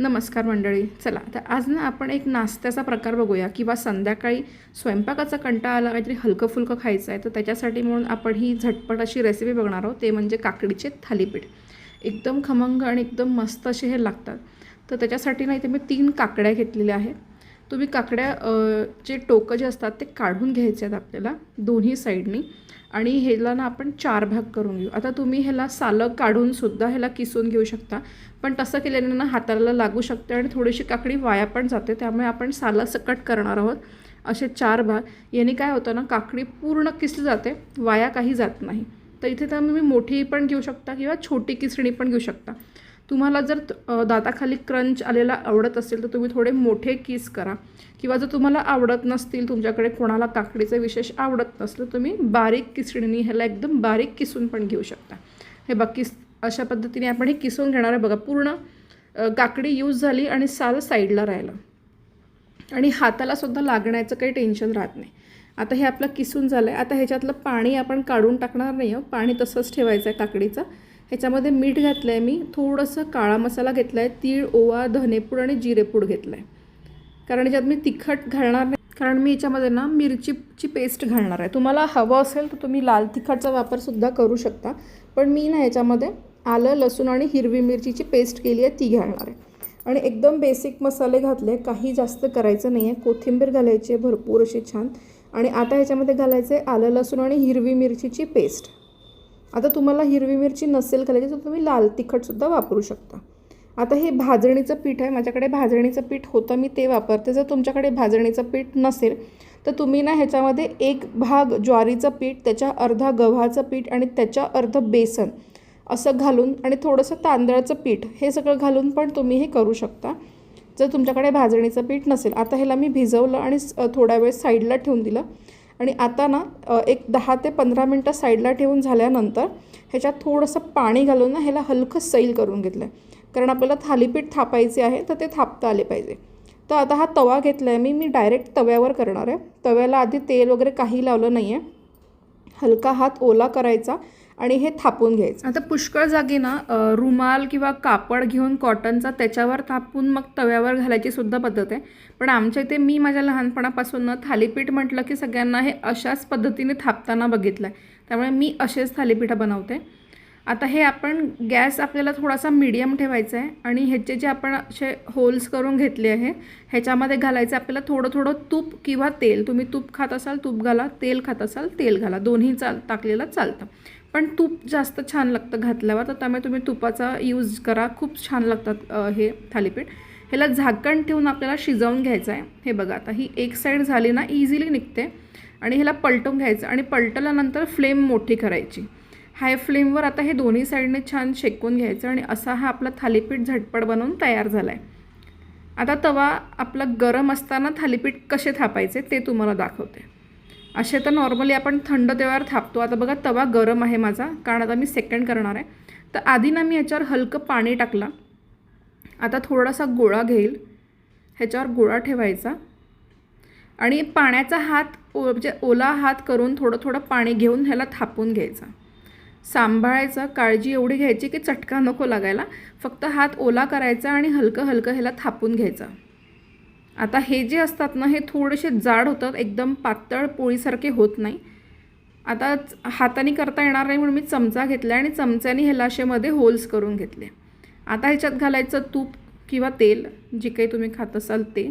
नमस्कार मंडळी. चला तर आज ना आपण एक नाश्त्याचा प्रकार बघूया किंवा संध्याकाळी स्वयंपाकाचा कंटाळा आला काहीतरी हलकं फुलकं खायचं आहे तर त्याच्यासाठी म्हणून आपण ही झटपट अशी रेसिपी बघणार आहोत. ते म्हणजे काकडीचे थालीपीठ. एकदम खमंग आणि एकदम मस्त असे हे लागतात. तर त्याच्यासाठी ना इथे मी तीन काकड्या घेतलेल्या आहेत. तुम्ही काकड्या जे टोकं जे असतात ते काढून घ्यायचे आहेत आपल्याला दोन्ही साईडनी. आणि ह्याला ना आपण चार भाग करून घेऊ. आता तुम्ही ह्याला सालं काढूनसुद्धा ह्याला किसून घेऊ शकता. पण तसं केल्याने ना हाताला लागू शकते आणि थोडीशी काकडी वाया पण जाते. त्यामुळे आपण साला सकट करणार आहोत. असे चार भाग. याने काय होतं ना काकडी पूर्ण किसली जाते. वाया काही जात नाही. तर इथे तर तुम्ही मोठी पण घेऊ शकता किंवा छोटी किसणी पण घेऊ शकता. तुम्हाला जर दाताखाली क्रंच आलेला आवडत असेल तर तुम्ही थोडे मोठे किस करा. किंवा जर तुम्हाला आवडत नसतील तुमच्याकडे कोणाला काकडीचं विशेष आवडत नसलं तुम्ही बारीक किसणीने ह्याला एकदम बारीक किसून पण घेऊ शकता. हे बघ किस अशा पद्धतीने आपण हे किसून घेणार आहे बघा. पूर्ण काकडी यूज झाली आणि साल साईडला राहिलं. आणि हाताला सुद्धा लागण्याचं काही टेन्शन राहत नाही. आता हे आपलं किसून झालं आहे आता ह्याच्यातलं पाणी आपण काढून टाकणार नाही पाणी तसंच ठेवायचं आहे काकडीचं. ह्याच्यामध्ये मीठ घातलं आहे मी थोडंसं काळा मसाला घेतला आहे तीळ ओवा धनेपूड आणि जिरेपूड घेतलं आहे कारण याच्यात मी तिखट घालणार नाही. कारण मी याच्यामध्ये ना मिरचीची पेस्ट घालणार आहे. तुम्हाला हवं असेल तर तुम्ही लाल तिखटचा वापरसुद्धा करू शकता. पण मी ना याच्यामध्ये आलं लसूण आणि हिरवी मिरचीची पेस्ट केली आहे ती घालणार आहे. आणि एकदम बेसिक मसाले घातले काही जास्त करायचं नाही आहे कोथिंबीर घालायची आहे भरपूर अशी छान. आणि आता ह्याच्यामध्ये घालायचं आहे आलं लसूण आणि हिरवी मिरचीची पेस्ट. आता तुम्हाला हिरवी मिरची नसेल घालायची तर तुम्ही लाल तिखटसुद्धा वापरू शकता. आता हे भाजणीचं पीठ आहे माझ्याकडे भाजणीचं पीठ होतं मी ते वापरते. जर तुमच्याकडे भाजणीचं पीठ नसेल तर तुम्ही ना ह्याच्यामध्ये एक भाग ज्वारीचं पीठ त्याच्या अर्धा गव्हाचं पीठ आणि त्याच्या अर्ध बेसन असं घालून आणि थोडंसं तांदळाचं पीठ हे सगळं घालून पण तुम्ही हे करू शकता. जर तुमच्याकडे भाजणीचं पीठ नसेल आता ह्याला मी भिजवलं आणि स- थोडा वेळ साईडला ठेवून दिलं. आणि आता ना एक दहा ते पंधरा मिनटं साईडला ठेवून झाल्यानंतर ह्याच्यात थोडंसं पाणी घालून ना ह्याला हलकं सैल करून घेतलं आहे कारण आपल्याला थालीपीठ थापायचे आहे तर ते थापता आले पाहिजे. तर आता हा तवा घेतला आहे मी मी डायरेक्ट तव्यावर करणार आहे. तव्याला आधी तेल वगैरे काही लावलं नाही आहे हलका हात ओला करायचा. आणि हे थापून घ्यायचं. आता पुष्कळ जागी ना रुमाल किंवा कापड घेऊन कॉटनचा त्याच्यावर थापून मग तव्यावर घालायची सुद्धा पद्धत आहे. पण आमच्या इथे मी माझ्या लहानपणापासून ना थालीपीठ म्हटलं की सगळ्यांना हे अशाच पद्धतीने थापताना बघितलं आहे त्यामुळे मी असेच थालीपीठं बनवते. आता हे आपण गॅस आपल्याला थोडासा मीडियम ठेवायचा आहे आणि ह्याचे जे आपण असे होल्स करून घेतले आहे ह्याच्यामध्ये घालायचं आपल्याला थोडं थोडं तूप किंवा तेल तुम्ही तूप खात असाल तूप घाला तेल खात असाल तेल घाला. दोन्ही चाल टाकलेलं चालतं. पण तूप जास्त छान लागतं घातल्यावर तर त्यामुळे तुम्ही तुपाचा यूज करा. खूप छान लागतात हे थालीपीठ. ह्याला झाकण ठेवून आपल्याला शिजवून घ्यायचं आहे. हे बघा आता ही एक साईड झाली ना इझिली निघते. आणि ह्याला पलटून घ्यायचं आणि पलटल्यानंतर फ्लेम मोठी करायची. हाय फ्लेमवर आता हे दोन्ही साईडने छान शेकून घ्यायचं आणि असा हा आपला थालीपीठ झटपट बनवून तयार झाला आहे आता तवा आपला गरम असताना थालीपीठ कसे थापायचे ते तुम्हाला दाखवते. असे तर नॉर्मली आपण थंड तेव्हावर थापतो. आता बघा तवा गरम आहे माझा. कारण आता मी सेकंड करणार आहे. तर आधी ना मी ह्याच्यावर हलकं पाणी टाकलं. आता थोडासा गोळा घेईल. ह्याच्यावर गोळा ठेवायचा. आणि पाण्याचा हात ओ म्हणजे ओला हात करून थोडं थोडं पाणी घेऊन ह्याला थापून घ्यायचा. सांभाळायचं. काळजी एवढी घ्यायची की चटका नको लागायला. फक्त हात ओला करायचा आणि हलकं हलकं ह्याला थापून घ्यायचं. आता हे जे असतात ना हे थोडेसे जाड होतात एकदम पातळ पोळीसारखे होत नाही. आता हाताने करता येणार नाही म्हणून मी चमचा घेतला आणि चमच्याने हेलाशेमध्ये होल्स करून घेतले. आता ह्याच्यात घालायचं तूप किंवा तेल जे काही तुम्ही खात असाल ते.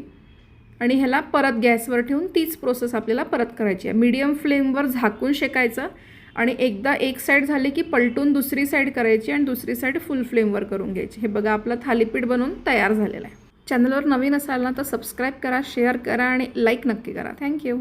आणि ह्याला परत गॅसवर ठेवून तीच प्रोसेस आपल्याला परत करायची आहे. मीडियम फ्लेमवर झाकून शेकायचं आणि एकदा एक साईड झाली की पलटून दुसरी साईड करायची आणि दुसरी साईड फुल फ्लेमवर करून घ्यायची. हे बघा आपलं थालीपीठ बनवून तयार झालेलं आहे. चॅनलवर नवीन असाल ना तर सबस्क्राईब करा शेअर करा आणि लाईक नक्की करा. थँक्यू